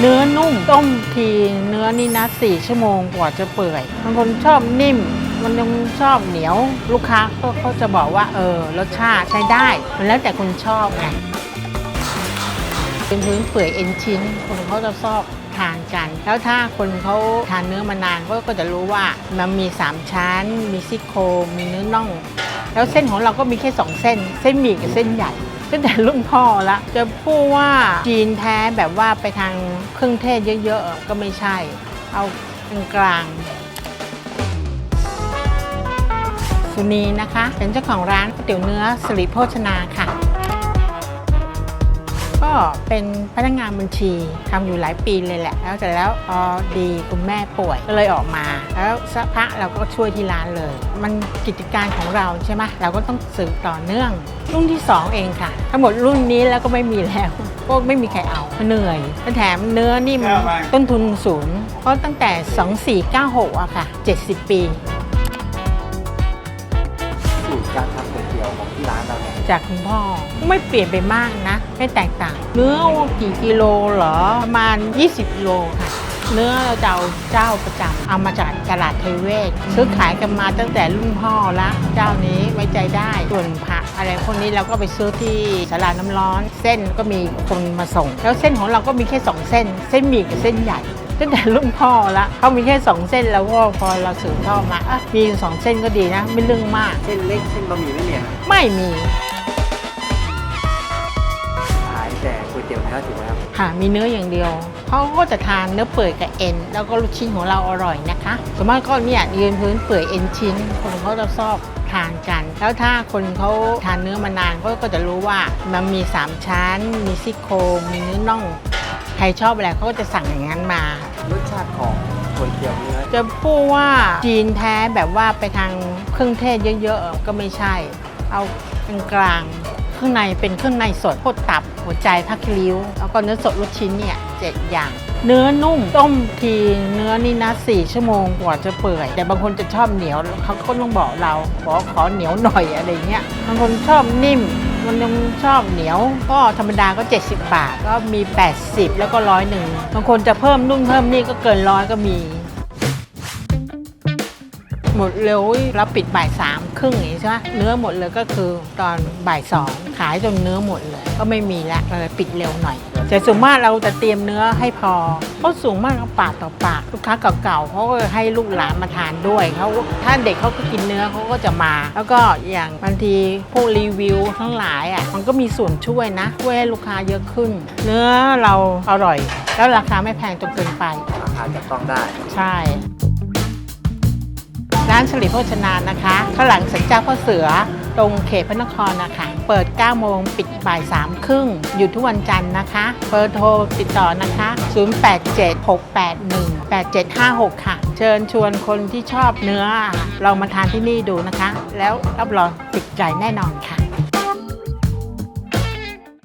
เนื้อนุ่มต้มทีเนื้อนี่นะสี่ชั่วโมงกว่าจะเปื่อยบางคนชอบนิ่มมันยังชอบเหนียวลูกค้าก็เขาจะบอกว่าเออรสชาติใช้ได้ มันแล้วแต่คนชอบไงเป็นพื้นเปื่อยเอ็นชิ้น คนเขาจะชอบทานกัน แล้วถ้าคนเขาทานเนื้อมานานเขาก็จะรู้ว่ามันมี 3 ชั้น มีซี่โครงมีเนื้อน่อง แล้วเส้นของเราก็มีแค่สองเส้น เส้นหมี่กับเส้นใหญ่ ตั้งแต่รุ่นพ่อละจะพูดว่าจีนแท้แบบว่าไปทางเครื่องเทศเยอะๆ ก็ไม่ใช่ เอากลางๆสุนีนะคะ เป็นเจ้าของร้านก๋วยเตี๋ยวเนื้อสิริโภชนาค่ะ ก็เป็นพนักงานบัญชีทำอยู่หลายปีเลยแหละ แล้วแต่แล้วพอดีคุณแม่ป่วยก็เลยออกมา แล้วสักพักเราก็ช่วยที่ร้านเลย มันกิจการของเราใช่ไหมเราก็ต้องสืบต่อเนื่อง รุ่นที่ 2 เองค่ะ ทั้งหมดรุ่นนี้แล้วก็ไม่มีแล้วก็ไม่มีใครเอาเหนื่อยแถมเนื้อนี่มันต้นทุนสูงเพราะตั้งแต่ 2496อะค่ะ 70 ปี สูตรการทำก๋วยเตี๋ยวของที่ร้านเราเนี่ย จากคุณพ่อ ไม่เปลี่ยนไปมากนะ ไม่แตกต่าง เนื้อกี่กิโลเหรอ ประมาณ 20กิโลค่ะเนื้อเราจะเอาเจ้าประจำเอามาจากตลาดไทยเวศซื้อขายกันมาตั้งแต่รุ่นพ่อละเจ้านี้ไว้ใจได้ส่วนผักอะไรพวกนี้เราก็ไปซื้อที่สลาน้ำร้อน เส้นก็มีคนมาส่ง แล้วเส้นของเราก็มีแค่สองเส้น เส้นหมี่กับเส้นใหญ่ตั้งแต่รุ่นพ่อละเขามีแค่สองเส้นแล้วก็พอเราสืบทอดมาอะมีสองเส้นก็ดีนะ ไม่เรื่องมากเส้นเล็กเส้นบะหมี่ไม่มีอะไม่มี ก๋วยเตี๋ยวเนื้อถูกไหมครับค่ะมีเนื้ออย่างเดียวเขาก็จะทานเนื้อเปื่อยกับเอ็นแล้วก็ลูกชิ้นของเราอร่อยนะคะส่วนมากก็เนี่ยยืนพื้นเปื่อยเอ็นชิ้น คนเขาจะชอบทานกัน แล้วถ้าคนเขาทานเนื้อมานานเขาก็จะรู้ว่ามันมี3ชั้น มีซี่โครงมีเนื้อน่องใครชอบอะไรเขาก็จะสั่งอย่างนั้นมารสชาติของก๋วยเตี๋ยวเนื้อจะพูดว่าจีนแท้แบบว่าไปทางเครื่องเทศเยอะๆก็ไม่ใช่ เอากลางๆ ข้างในเป็นเครื่องในสดโคตรตับ หัวใจพักริ้ว แล้วก็เนื้อสดลูกชิ้นเนี่ยเจ็ดอย่าง เนื้อนุ่มต้มทีเนื้อนี่นะสี่ชั่วโมงกว่าจะเปื่อย แต่บางคนจะชอบเหนียวเขาก็ต้องบอกเราบอขอเหนียวหน่อยอะไรเงี้ยบางคนชอบนิ่มมันยังชอบเหนียวก็ธรรมดาก็ 70 บาทก็มี 80 แล้วก็ร้อยหนึ่งบางคนจะเพิ่มนุ่นเพิ่มนี่ก็เกินร้อยก็มี หมดเร็วเราปิดบ่ายสามครึ่งอย่างนี้ใช่ไหมเนื้อหมดเลยก็คือตอนบ่ายสองขายจนเนื้อหมดเลย ก็ไม่มีละเลยปิดเร็วหน่อยแต่ส่วนมากเราจะเตรียมเนื้อให้พอเพราะสูงมากก็ปากต่อปากลูกค้าเก่าๆเขาก็ให้ลูกหลานมาทานด้วยเขาถ้าเด็กเขาก็กินเนื้อเขาก็จะมา แล้วก็อย่างบางทีพวกรีวิวทั้งหลายอะมันก็มีส่วนช่วยนะช่วยให้ลูกค้าเยอะขึ้น เนื้อเราอร่อย แล้วราคาไม่แพงจนเกินไปราคาจับต้องได้ใช่ ร้านสลิโภชนานะคะข้างหลังสันเจ้าพ่อเสือตรงเขตพระนครนะคะ เปิด 9 โมง ปิดบ่าย3ครึ่ง หยุดทุกวันจันทร์นะคะ เบอร์โทรติดต่อนะคะ 0876818756 ค่ะ เชิญชวนคนที่ชอบเนื้อลองมาทานที่นี่ดูนะคะ แล้วรับรองติดใจแน่นอนค่ะ